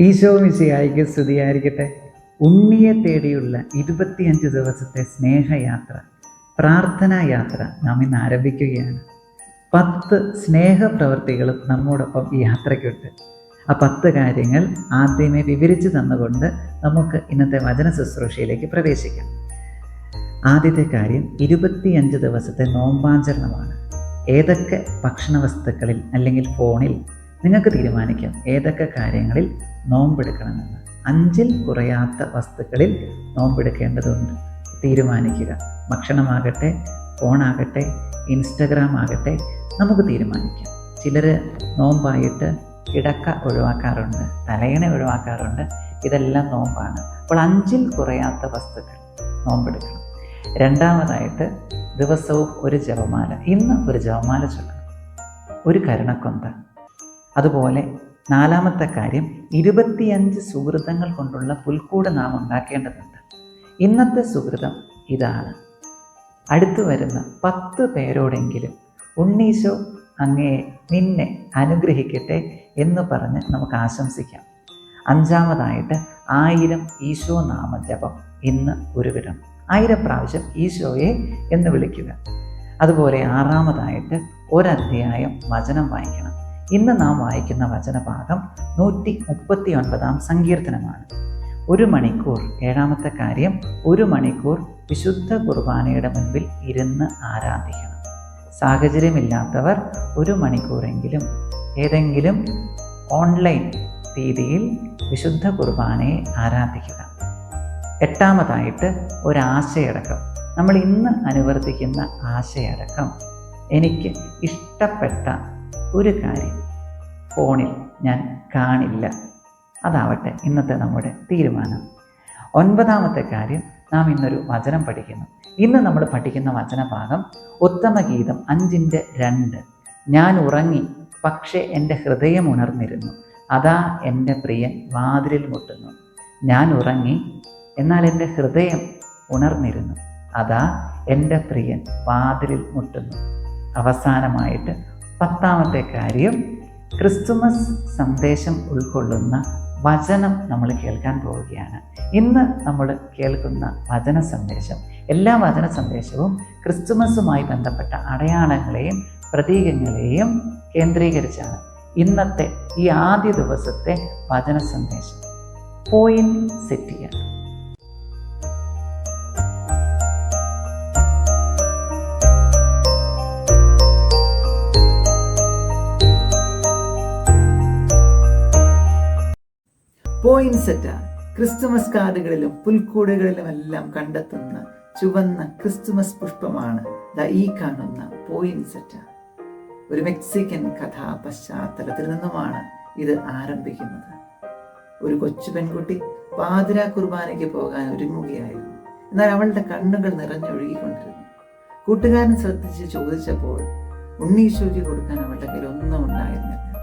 ഈശോ മിശിയായിക്ക് സ്തുതിയായിരിക്കട്ടെ. ഉണ്ണിയെ തേടിയുള്ള ഇരുപത്തിയഞ്ച് ദിവസത്തെ സ്നേഹയാത്ര പ്രാർത്ഥനായാത്ര നാം ഇന്ന് ആരംഭിക്കുകയാണ്. പത്ത് സ്നേഹപ്രവർത്തികളും നമ്മോടൊപ്പം ഈ യാത്രയ്ക്കുണ്ട്. ആ പത്ത് കാര്യങ്ങൾ ആദ്യമേ വിവരിച്ചു തന്നുകൊണ്ട് നമുക്ക് ഇന്നത്തെ വചന ശുശ്രൂഷയിലേക്ക് പ്രവേശിക്കാം. ആദ്യത്തെ കാര്യം ഇരുപത്തിയഞ്ച് ദിവസത്തെ നോമ്പാചരണമാണ്. ഏതൊക്കെ ഭക്ഷണ വസ്തുക്കളിൽ അല്ലെങ്കിൽ ഫോണിൽ നിങ്ങൾക്ക് തീരുമാനിക്കാം. ഏതൊക്കെ കാര്യങ്ങളിൽ നോമ്പെടുക്കണമെന്ന്. അഞ്ചിൽ കുറയാത്ത വസ്തുക്കളിൽ നോമ്പെടുക്കേണ്ടതുണ്ട്. തീരുമാനിക്കുക. ഭക്ഷണമാകട്ടെ ഫോണാകട്ടെ ഇൻസ്റ്റഗ്രാം ആകട്ടെ നമുക്ക് തീരുമാനിക്കാം. ചിലർ നോമ്പായിട്ട് കിടക്ക ഒഴിവാക്കാറുണ്ട് തലയണ ഒഴിവാക്കാറുണ്ട്. ഇതെല്ലാം നോമ്പാണ്. അപ്പോൾ അഞ്ചിൽ കുറയാത്ത വസ്തുക്കൾ നോമ്പെടുക്കണം. രണ്ടാമതായിട്ട് ദിവസവും ഒരു ജപമാല. ഇന്ന് ഒരു ജപമാല ചൊല്ലണം. ഒരു കരുണക്കൊന്ത. അതുപോലെ നാലാമത്തെ കാര്യം ഇരുപത്തിയഞ്ച് സുഹൃതങ്ങൾ കൊണ്ടുള്ള പുൽക്കൂട് നാം ഉണ്ടാക്കേണ്ടതുണ്ട്. ഇന്നത്തെ സുഹൃതം ഇതാണ്. അടുത്തു വരുന്ന പത്ത് പേരോടെങ്കിലും ഉണ്ണീശോ അങ്ങയെ നിന്നെ അനുഗ്രഹിക്കട്ടെ എന്ന് പറഞ്ഞ് നമുക്ക് ആശംസിക്കാം. അഞ്ചാമതായിട്ട് ആയിരം ഈശോ നാമജപം ഇന്ന് ഉരുവിടണം ആയിരം പ്രാവശ്യം ഈശോയെ എന്ന് വിളിക്കുക. അതുപോലെ ആറാമതായിട്ട് ഒരധ്യായം വചനം വായിക്കണം. ഇന്ന് നാം വായിക്കുന്ന വചനഭാഗം നൂറ്റി മുപ്പത്തി ഒൻപതാം സങ്കീർത്തനമാണ്. ഒരു മണിക്കൂർ ഏഴാമത്തെ കാര്യം ഒരു മണിക്കൂർ വിശുദ്ധ കുർബാനയുടെ മുൻപിൽ ഇരുന്ന് ആരാധിക്കണം. സാഹചര്യമില്ലാത്തവർ ഒരു മണിക്കൂറെങ്കിലും ഏതെങ്കിലും ഓൺലൈൻ രീതിയിൽ വിശുദ്ധ കുർബാനയെ ആരാധിക്കുക. എട്ടാമതായിട്ട് ഒരാശയടക്കം. നമ്മൾ ഇന്ന് അനുവർത്തിക്കുന്ന ആശയടക്കം എനിക്ക് ഇഷ്ടപ്പെട്ട ഒരു കാര്യം ഫോണിൽ ഞാൻ കാണില്ല. അതാവട്ടെ ഇന്നത്തെ നമ്മുടെ തീരുമാനം. ഒൻപതാമത്തെ കാര്യം നാം ഇന്നൊരു വചനം പഠിക്കുന്നു. ഇന്ന് നമ്മൾ പഠിക്കുന്ന വചനഭാഗം ഉത്തമഗീതം അഞ്ചിന്റെ രണ്ട്. ഞാൻ ഉറങ്ങി പക്ഷേ എന്റെ ഹൃദയം ഉണർന്നിരുന്നു. അതാ എന്റെ പ്രിയൻ വാതിലിൽ മുട്ടുന്നു. ഞാൻ ഉറങ്ങി എന്നാൽ എന്റെ ഹൃദയം ഉണർന്നിരുന്നു. അതാ എന്റെ പ്രിയൻ വാതിലിൽ മുട്ടുന്നു. അവസാനമായിട്ട് പത്താമത്തെ കാര്യം ക്രിസ്തുമസ് സന്ദേശം ഉൾക്കൊള്ളുന്ന വചനം നമ്മൾ കേൾക്കാൻ പോവുകയാണ്. ഇന്ന് നമ്മൾ കേൾക്കുന്ന വചന സന്ദേശം എല്ലാ വചന സന്ദേശവും ക്രിസ്തുമസുമായി ബന്ധപ്പെട്ട അടയാളങ്ങളെയും പ്രതീകങ്ങളെയും കേന്ദ്രീകരിച്ചാണ് ഇന്നത്തെ ഈ ആദ്യ ദിവസത്തെ വചന സന്ദേശം. പോയിന്റ് സെറ്റ് ചെയ്യാം. പോയിൻസെറ്റ ക്രിസ്തുമസ് കാർഡുകളിലും പുൽക്കൂടുകളിലും എല്ലാം കണ്ടെത്തുന്ന ചുവന്ന ക്രിസ്തുമസ് പുഷ്പമാണ് ദ ഈ കാണുന്ന പോയിൻസെറ്റ ഒരു മെക്സിക്കൻ കഥാ പശ്ചാത്തലത്തിൽ നിന്നുമാണ് ഇത് ആരംഭിക്കുന്നത്. ഒരു കൊച്ചു പെൺകുട്ടി പാതിര കുർബാനയ്ക്ക് പോകാൻ ഒരുങ്ങുകയായിരുന്നു. എന്നാൽ അവളുടെ കണ്ണുകൾ നിറഞ്ഞൊഴുകിക്കൊണ്ടിരുന്നു. കൂട്ടുകാരൻ ശ്രദ്ധിച്ച് ചോദിച്ചപ്പോൾ ഉണ്ണീശോയ്ക്ക് കൊടുക്കാൻ അവളുടെ കയ്യിൽ ഒന്നും ഉണ്ടായിരുന്നില്ല.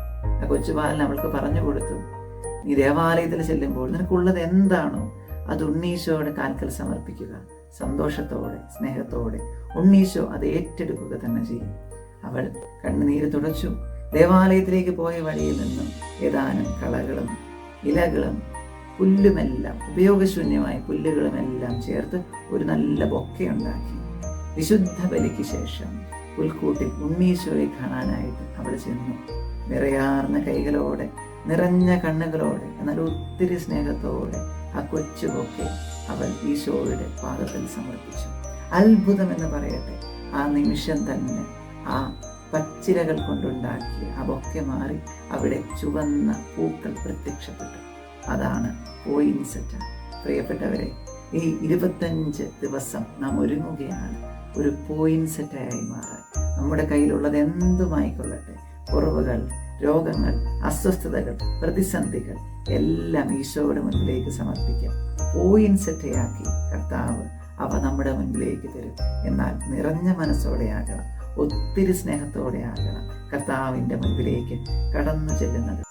ആ കൊച്ചുബാലൻ അവൾക്ക് പറഞ്ഞു കൊടുത്തു നീ ദേവാലയത്തിൽ ചെല്ലുമ്പോൾ നിനക്കുള്ളത് എന്താണോ അത് ഉണ്ണീശോയുടെ കാൽക്കൽ സമർപ്പിക്കുക. സന്തോഷത്തോടെ സ്നേഹത്തോടെ ഉണ്ണീശോ അത് ഏറ്റെടുക്കുക തന്നെ ചെയ്യും. അവൾ കണ്ണുനീര് തുടച്ചു. ദേവാലയത്തിലേക്ക് പോയ വഴിയിൽ നിന്നും ഏതാനും കളകളും ഇലകളും പുല്ലുമെല്ലാം ഉപയോഗശൂന്യമായ പുല്ലുകളുമെല്ലാം ചേർത്ത് ഒരു നല്ല ബൊക്കയുണ്ടാക്കി. വിശുദ്ധ ബലിക്ക് ശേഷം പുൽക്കൂട്ടിൽ ഉണ്ണീശോയെ കാണാനായിട്ട് അവൾ ചെന്നു. നിറയാർന്ന കൈകളോടെ നിറഞ്ഞ കണ്ണുകളോടെ എന്നാൽ ഒത്തിരി സ്നേഹത്തോടെ ആ കൊച്ചുകൊക്കെ അവൾ ഈശോയുടെ പാദത്തിൽ സമർപ്പിച്ചു. അത്ഭുതം എന്ന് പറയട്ടെ ആ നിമിഷം തന്നെ ആ പച്ചിലകൾ കൊണ്ടുണ്ടാക്കിയ ആ ബൊക്കെ മാറി അവിടെ ചുവന്ന പൂക്കൾ പ്രത്യക്ഷപ്പെട്ടു. അതാണ് പോയിൻസെറ്റ പ്രിയപ്പെട്ടവരെ ഈ ഇരുപത്തഞ്ച് ദിവസം നാം ഒരുങ്ങുകയാണ്. ഒരു പോയിൻസെറ്റായി മാറാൻ. നമ്മുടെ കയ്യിലുള്ളത് എന്തുമായിക്കൊള്ളട്ടെ കുറവുകൾ രോഗങ്ങൾ അസ്വസ്ഥതകൾ പ്രതിസന്ധികൾ എല്ലാം ഈശോയുടെ മുന്നിലേക്ക് സമർപ്പിക്കാം. പോയിൻസെറ്റയാക്കി കർത്താവ് അവ നമ്മുടെ മുന്നിലേക്ക് തരും. എന്നാൽ നിറഞ്ഞ മനസ്സോടെ ആകണം. ഒത്തിരി സ്നേഹത്തോടെ ആകണം കർത്താവിന്റെ മുൻപിലേക്ക് കടന്നു ചെല്ലുന്നത്.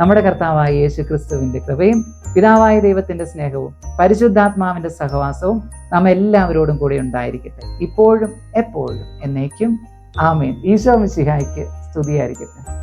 നമ്മുടെ കർത്താവായ യേശു കൃപയും പിതാവായ ദൈവത്തിന്റെ സ്നേഹവും പരിശുദ്ധാത്മാവിന്റെ സഹവാസവും നാം എല്ലാവരോടും കൂടെ ഉണ്ടായിരിക്കട്ടെ. ഇപ്പോഴും എപ്പോഴും എന്നേക്കും ആമേൻ. ഈശോ മിശിഹായ്ക്ക് സ്തുതിയായിരിക്കട്ടെ.